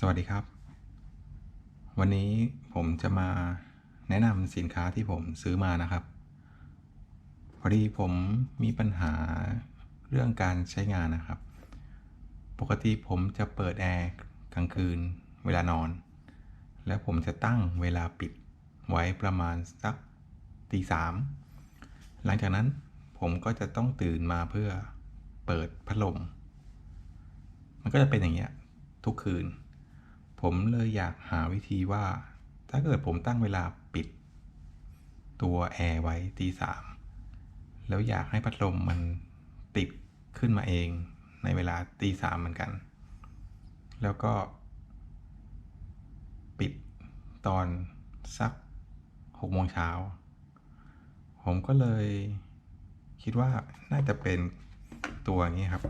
สวัสดีครับ วันนี้ผมจะมาแนะนำสินค้าที่ผมซื้อมานะครับ พอดีผมมีปัญหาเรื่องการใช้งานนะครับ ปกติผมจะเปิดแอร์กลางคืนเวลานอน แล้วผมจะตั้งเวลาปิดไว้ประมาณสักตีสามหลังจากนั้นผมก็จะต้องตื่นมาเพื่อเปิดพัดลม มันก็จะเป็นอย่างเงี้ยทุกคืน ผมเลยอยากหาวิธีว่า ถ้าเกิดผมตั้งเวลาปิด ตัวแอร์ไว้ตีสามแล้วอยากให้พัดลมมันติดขึ้นมาเองในเวลาตีสามเหมือนกัน แล้วก็ ปิดตอนสักหกโมงเช้า ผมก็เลยคิดว่าน่าจะเป็นตัวนี้ครับ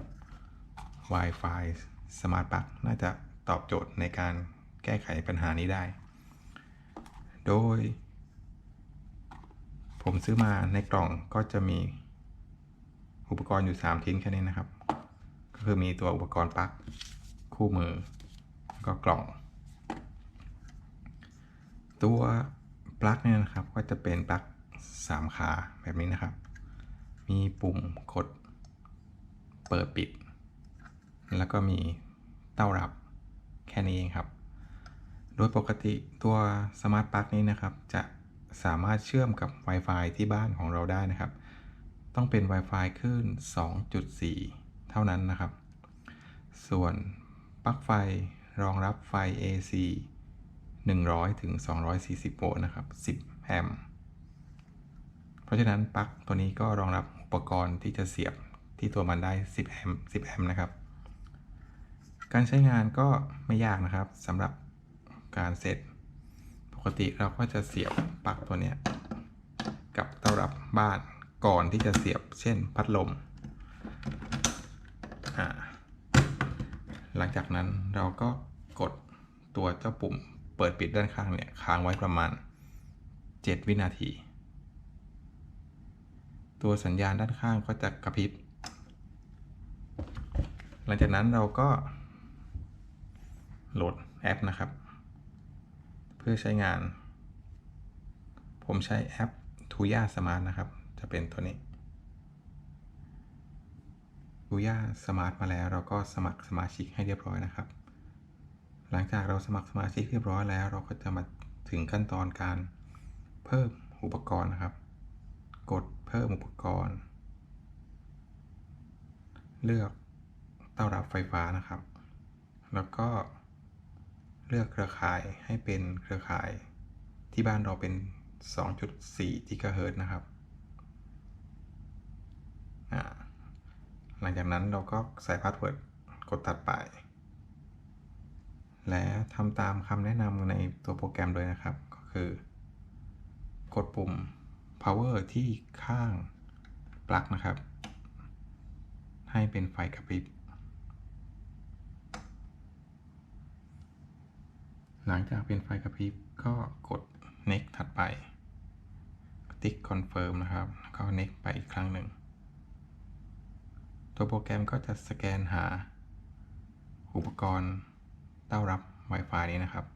Wi-Fi Smart Plug น่าจะ ตอบโจทย์ในการแก้ไขปัญหานี้ได้ โดย ผมซื้อมาในกล่องก็จะมีอุปกรณ์อยู่ 3 ชิ้นแค่นี้นะครับ ก็คือมีตัวอุปกรณ์ปลั๊กคู่มือ แล้วก็กล่อง ตัวปลั๊กเนี่ยนะครับก็จะเป็นปลั๊ก3ขาแบบนี้นะครับ มีปุ่มกด เปิดปิด แล้วก็มีเต้ารับ แค่นี้เองครับ โดยปกติตัวสมาร์ทปลั๊กนี้นะครับ จะสามารถเชื่อมกับ Wi-Fi ที่บ้านของเราได้นะครับ ต้องเป็น Wi-Fi คลื่น 2.4 เท่านั้นนะครับ ส่วนปลั๊กไฟรองรับไฟ AC 100ถึง240 โวลต์นะครับ 10 แอมป์ เพราะฉะนั้นปลั๊กตัวนี้ก็รองรับอุปกรณ์ที่จะเสียบที่ตัวมันได้ 10 แอมป์ 10 แอมป์นะครับ การใช้งานก็ไม่ยากนะครับสำหรับการเซตปกติเราก็จะเสียบปลั๊กตัวเนี้ยกับเตารับบ้านก่อนที่จะเสียบเช่นพัดลม หลังจากนั้นเราก็กดตัวเจ้าปุ่มเปิดปิดด้านข้างเนี่ยค้างไว้ประมาณ 7 วินาที ตัวสัญญาณด้านข้างก็จะกระพริบ หลังจากนั้นเราก็ โหลดแอปนะครับ เพื่อใช้งาน ผมใช้แอป Tuya Smart นะครับ จะเป็นตัวนี้ Tuya Smart มาแล้ว เราก็สมัครสมาชิกให้เรียบร้อยนะครับ หลังจากเราสมัครสมาชิกเรียบร้อยแล้ว เราก็จะมาถึงขั้นตอนการเพิ่มอุปกรณ์นะครับ กดเพิ่มอุปกรณ์ เลือกเต้ารับไฟฟ้านะครับ แล้วก็ เลือกเครือข่ายให้เป็นเครือข่ายที่บ้านเราเป็น 2.4กิกะเฮิรต์นะครับ หลังจากนั้นเราก็ใส่พาสเวิร์ดกดตัดไป และทำตามคำแนะนำในตัวโปรแกรมเลยนะครับ ก็คือ กดปุ่ม power ที่ข้างปลั๊กนะครับ ให้เป็นไฟกระพริบ หลังจากเป็นไฟกระพริบก็กด next ถัดไป ติ๊ก confirm นะครับแล้วก็ next ไปอีกครั้งหนึ่ง ตัวโปรแกรมก็จะสแกนหา อุปกรณ์เต้ารับ Wi-Fi นี้นะครับ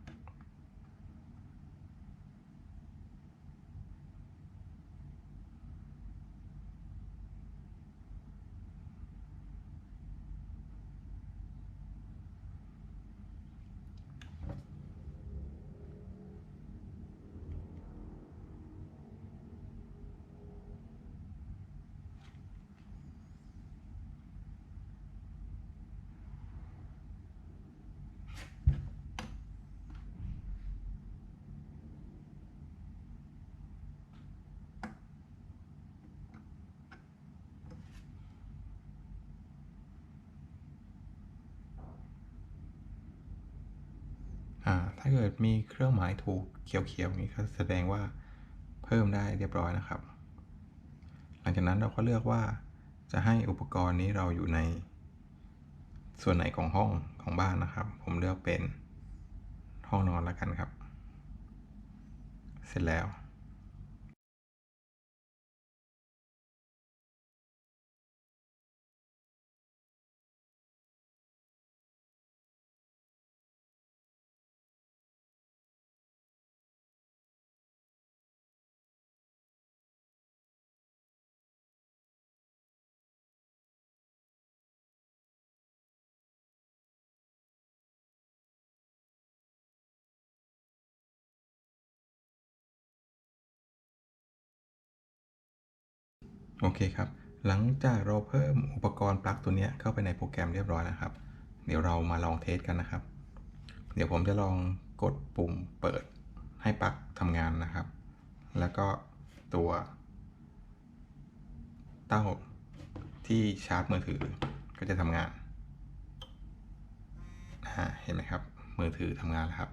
อ่า ถ้าเกิดมีเครื่องหมายถูกเขียวๆอย่างนี้ก็แสดงว่าเพิ่มได้เรียบร้อยนะครับ หลังจากนั้นเราก็เลือกว่าจะให้อุปกรณ์นี้เราอยู่ใน ส่วนไหนของห้องของบ้านนะครับ ผมเลือกเป็นห้องนอนแล้วกันครับ เสร็จแล้ว โอเคครับ หลังจากเราเพิ่มอุปกรณ์ปลั๊กตัวนี้เข้าไปในโปรแกรมเรียบร้อยแล้วครับ เดี๋ยวเรามาลองเทสกันนะครับ เดี๋ยวผมจะลองกดปุ่มเปิดให้ปลั๊กทำงานนะครับ แล้วก็ตัว เต้าที่ชาร์จมือถือก็จะทำงาน เห็นไหมครับ มือถือทำงานแล้วครับ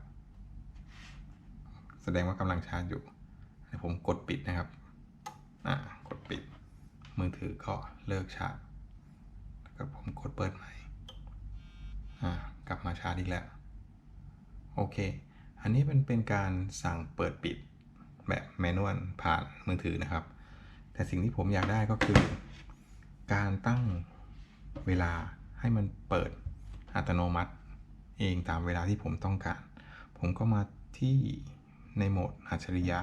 แสดงว่ากำลังชาร์จอยู่เดี๋ยวผมกดปิดนะครับ กดปิด มือถือก็เลิกชาร์จแล้วก็ผมกดเปิดใหม่กลับมาชาร์จอีกแล้ว โอเค อันนี้มันเป็นการสั่งเปิดปิดแบบแมนนวลผ่านมือถือนะครับ แต่สิ่งที่ผมอยากได้ก็คือ การตั้งเวลาให้มันเปิดอัตโนมัติ เองตามเวลาที่ผมต้องการ ผมก็มาที่ในโหมดอัจฉริยะ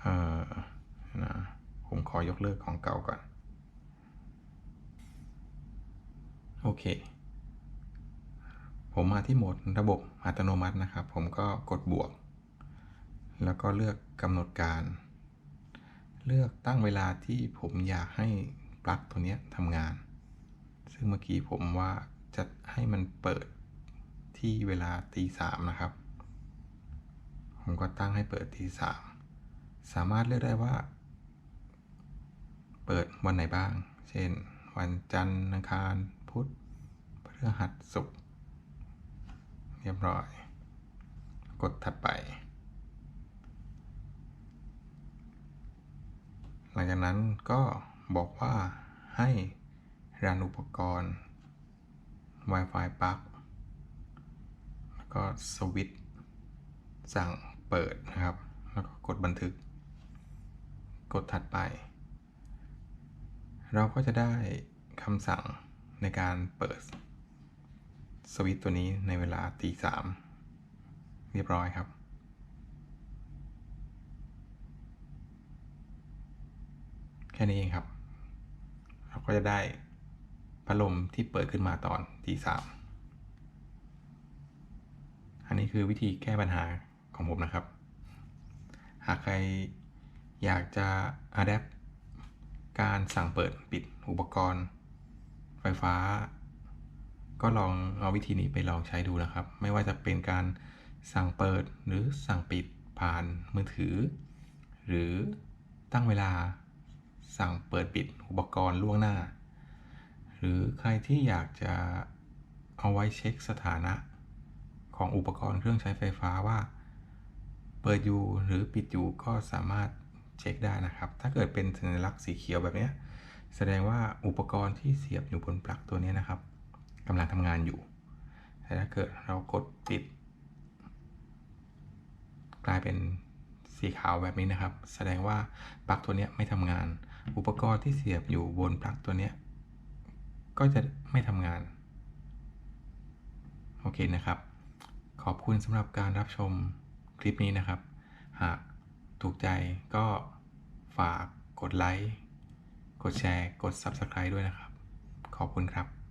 เอ่อ นะผมขอยกเลิกของเก่าก่อน โอเค ผมมาที่โหมดระบบอัตโนมัตินะครับ ผมก็กดบวก แล้วก็เลือกกำหนดการ เลือกตั้งเวลาที่ผมอยากให้ปลั๊กตัวนี้ทำงาน ซึ่งเมื่อกี้ผมว่าจะให้มันเปิดที่เวลาตีสามนะครับ ผมก็ตั้งให้เปิดตีสามสามารถเลือกได้ว่า เปิดวันไหนบ้าง เช่น วันจันทร์อังคาร พุธพฤหัสศุกร์เรียบร้อย กดถัดไป หลังจากนั้นก็บอกว่าให้รันอุปกรณ์ Wi-Fi ปลั๊กแล้วก็สวิตช์สั่งเปิดนะครับ แล้วก็กดบันทึก กดถัดไป เราก็จะได้คำสั่งในการเปิดสวิตช์ตัวนี้ในเวลาตีสามเรียบร้อยครับ แค่นี้เองครับ เราก็จะได้พัดลมที่เปิดขึ้นมาตอนตีสามอันนี้คือวิธีแก้ปัญหาของผมนะครับ หากใครอยากจะ adapt การสั่งเปิดปิดอุปกรณ์ ไฟฟ้า ก็ลองเอาวิธีนี้ไปลองใช้ดูนะครับ ไม่ว่าจะเป็นการสั่งเปิดหรือสั่งปิดผ่านมือถือ หรือตั้งเวลาสั่งเปิดปิดอุปกรณ์ล่วงหน้า หรือใครที่อยากจะเอาไว้เช็คสถานะ ของอุปกรณ์เครื่องใช้ไฟฟ้าว่า เปิดอยู่หรือปิดอยู่ก็สามารถ เช็คได้นะครับ ถ้าเกิดเป็นสัญลักษณ์สีเขียวแบบนี้ แสดงว่าอุปกรณ์ที่เสียบอยู่บนปลั๊กตัวนี้นะครับกำลังทำงานอยู่ แต่ถ้าเกิดเรากดปิด กลายเป็นสีขาวแบบนี้นะครับ แสดงว่าปลั๊กตัวนี้ไม่ทำงาน อุปกรณ์ที่เสียบอยู่บนปลั๊กตัวนี้ก็จะไม่ทำงาน โอเคนะครับ ขอบคุณสำหรับการรับชมคลิปนี้นะครับ หาก ถูกใจก็ฝากกดไลค์ กดแชร์ กด Subscribe ด้วยนะครับ ขอบคุณครับ